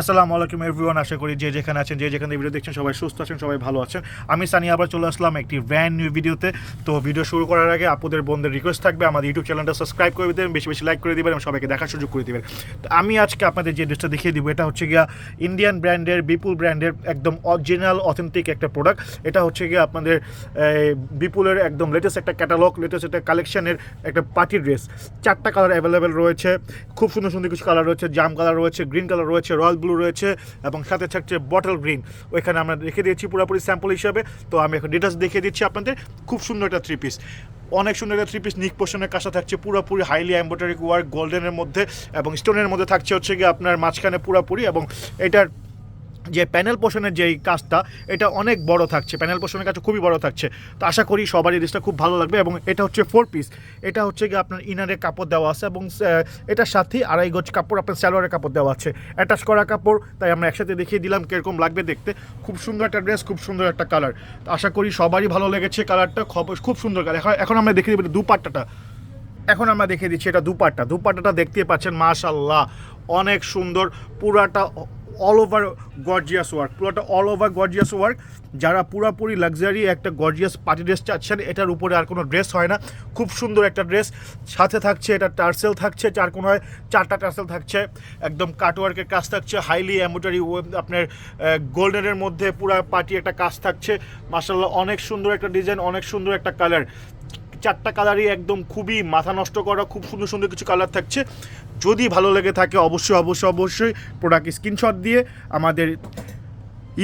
আসসালামু আলাইকুম এভরিওয়ান আশা করি যে যেখানে আছেন, যে যেখানে ভিডিও দেখছেন, সবাই সুস্থ আছেন, সবাই ভালো আছেন। আমি সানি আবার চলে আসলাম একটি ব্র্যান্ড নিউ ভিডিওতে তো ভিডিও শুরু করার আগে আপুদের বোনদের রিকোয়েস্ট থাকবে, আমাদের ইউটিউব চ্যানেলটা সাবস্ক্রাইব করে দেবেন, বেশি বেশি লাইক করে দিবেন, এবং সবাইকে দেখার সুযোগ করে দিবেন। তো আমি আজকে আপনাদের যে ড্রেসটা দেখিয়ে দিব, এটা হচ্ছে গিয়া ইন্ডিয়ান ব্র্যান্ডের বিপুল ব্র্যান্ডের একদম অরিজিনাল অথেন্টিক একটা প্রোডাক্ট এটা হচ্ছে গিয়ে আপনাদের বিপুলের একদম লেটেস্ট একটা ক্যাটালগ লেটেস্ট একটা কালেকশনের একটা পার্টি ড্রেস চারটা কালার অ্যাভেলেবেল রয়েছে। খুব সুন্দর সুন্দর কিছু কালার রয়েছে, জাম কালার রয়েছে গ্রিন কালার রয়েছে রয়্যাল ব্লু রয়েছে এবং সাথে থাকছে বটল গ্রিন ওইখানে আমরা রেখে দিয়েছি পুরোপুরি স্যাম্পল হিসাবে। তো আমি এখন ডিটেলস দেখিয়ে দিচ্ছি আপনাদের। খুব সুন্দর একটা থ্রি পিস অনেক সুন্দর একটা থ্রি পিস নিক পোষণের কাজটা থাকছে পুরোপুরি হাইলি এম্ব্রয়ডারি ওয়ার্ক গোল্ডেনের মধ্যে এবং স্টোনের মধ্যে থাকছে হচ্ছে গিয়ে আপনার মাঝখানে পুরোপুরি এবং এটার যে প্যানেল পোষণের যেই কাজটা, এটা অনেক বড় থাকছে। প্যানেল পোষণের কাজটা খুবই বড় থাকছে। তো আশা করি সবারই ড্রেসটা খুব ভালো লাগবে এবং এটা হচ্ছে ফোর পিস এটা হচ্ছে গিয়ে আপনার ইনারের কাপড় দেওয়া আছে এবং এটার সাথেই আড়াই গজ কাপড় আপনার স্যালোয়ারের কাপড় দেওয়া আছে। অ্যাটাচ করা কাপড়, তাই আমরা একসাথে দেখিয়ে দিলাম কীরকম লাগবে দেখতে। খুব সুন্দর একটা ড্রেস খুব সুন্দর একটা কালার তো আশা করি সবারই ভালো লেগেছে কালারটা খুব সুন্দর কালার এখন আমরা দেখিয়ে দেবো দুপাট্টাটা। এখন আমরা দেখে দিচ্ছি এটা দুপাট্টা। দুপাট্টাটা দেখতে পাচ্ছেন মাশাল্লাহ অনেক সুন্দর। পুরাটা অল ওভার গর্জিয়াস ওয়ার্ক পুরোটা অল ওভার গর্জিয়াস ওয়ার্ক যারা পুরাপুরি লাক্সারি একটা গর্জিয়াস পার্টি ড্রেস চাচ্ছেন, এটার উপরে আর কোনো ড্রেস হয় না। খুব সুন্দর একটা ড্রেস সাথে থাকছে এটা টার্সেল থাকছে, চার কোনো হয়, চারটা টার্সেল থাকছে, একদম কাটওয়ার্কের কাজ থাকছে হাইলি এম্বোটারি আপনার গোল্ডেনের মধ্যে পুরা পার্টি একটা কাজ থাকছে। মাসাল্লাহ অনেক সুন্দর একটা ডিজাইন অনেক সুন্দর একটা কালার চারটা কালারই একদম খুবই মাথা নষ্ট করা, খুব সুন্দর সুন্দর কিছু কালার থাকছে। যদি ভালো লেগে থাকে অবশ্যই অবশ্যই অবশ্যই প্রোডাক্ট স্ক্রিনশট দিয়ে আমাদের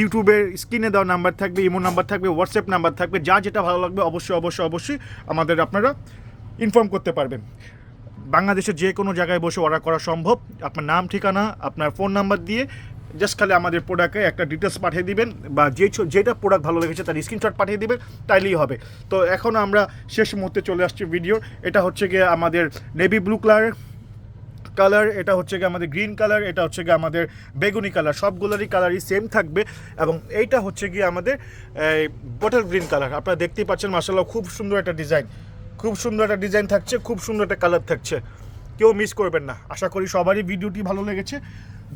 ইউটিউবের স্ক্রিনে দেওয়া নাম্বার থাকবে ইমো নাম্বার থাকবে হোয়াটসঅ্যাপ নাম্বার থাকবে, যা যেটা ভালো লাগবে অবশ্যই অবশ্যই অবশ্যই আমাদের আপনারা ইনফর্ম করতে পারবেন। বাংলাদেশের যে কোনো জায়গায় বসে অর্ডার করা সম্ভব। আপনার নাম, ঠিকানা, আপনার ফোন নাম্বার দিয়ে জাস্ট খালি আমাদের প্রোডাক্টে একটা ডিটেলস পাঠিয়ে দিবেন বা যে যেটা প্রোডাক্ট ভালো লেগেছে তার স্ক্রিনশট পাঠিয়ে দিবেন, তাইলেই হবে। তো এখন আমরা শেষ মুহূর্তে চলে আসছি ভিডিও এটা হচ্ছে গিয়ে আমাদের নেভি ব্লু কালার কালার এটা হচ্ছে গিয়ে আমাদের গ্রিন কালার এটা হচ্ছে গিয়ে আমাদের বেগুনি কালার সবগুলোরই কালারই সেম থাকবে এবং এইটা হচ্ছে গিয়ে আমাদের বটল গ্রিন কালার আপনারা দেখতেই পাচ্ছেন মাসাল্লাহ খুব সুন্দর একটা ডিজাইন খুব সুন্দর একটা ডিজাইন থাকছে, খুব সুন্দর একটা কালার থাকছে। কেউ মিস করবেন না। আশা করি সবারই ভিডিওটি ভালো লেগেছে।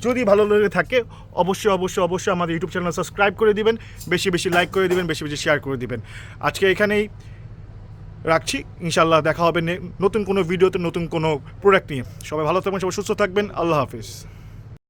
যদি ভালো লেগে থাকে, অবশ্যই অবশ্যই অবশ্যই আমাদের ইউটিউব চ্যানেল সাবস্ক্রাইব করে দিবেন, বেশি বেশি লাইক করে দিবেন, বেশি বেশি শেয়ার করে দিবেন। আজকে এখানেই রাখছি। ইনশাল্লাহ দেখা হবে নতুন কোনো ভিডিওতে, নতুন কোনো প্রোডাক্ট নিয়ে। সবাই ভালো থাকবেন, সবাই সুস্থ থাকবেন। আল্লাহ হাফিজ।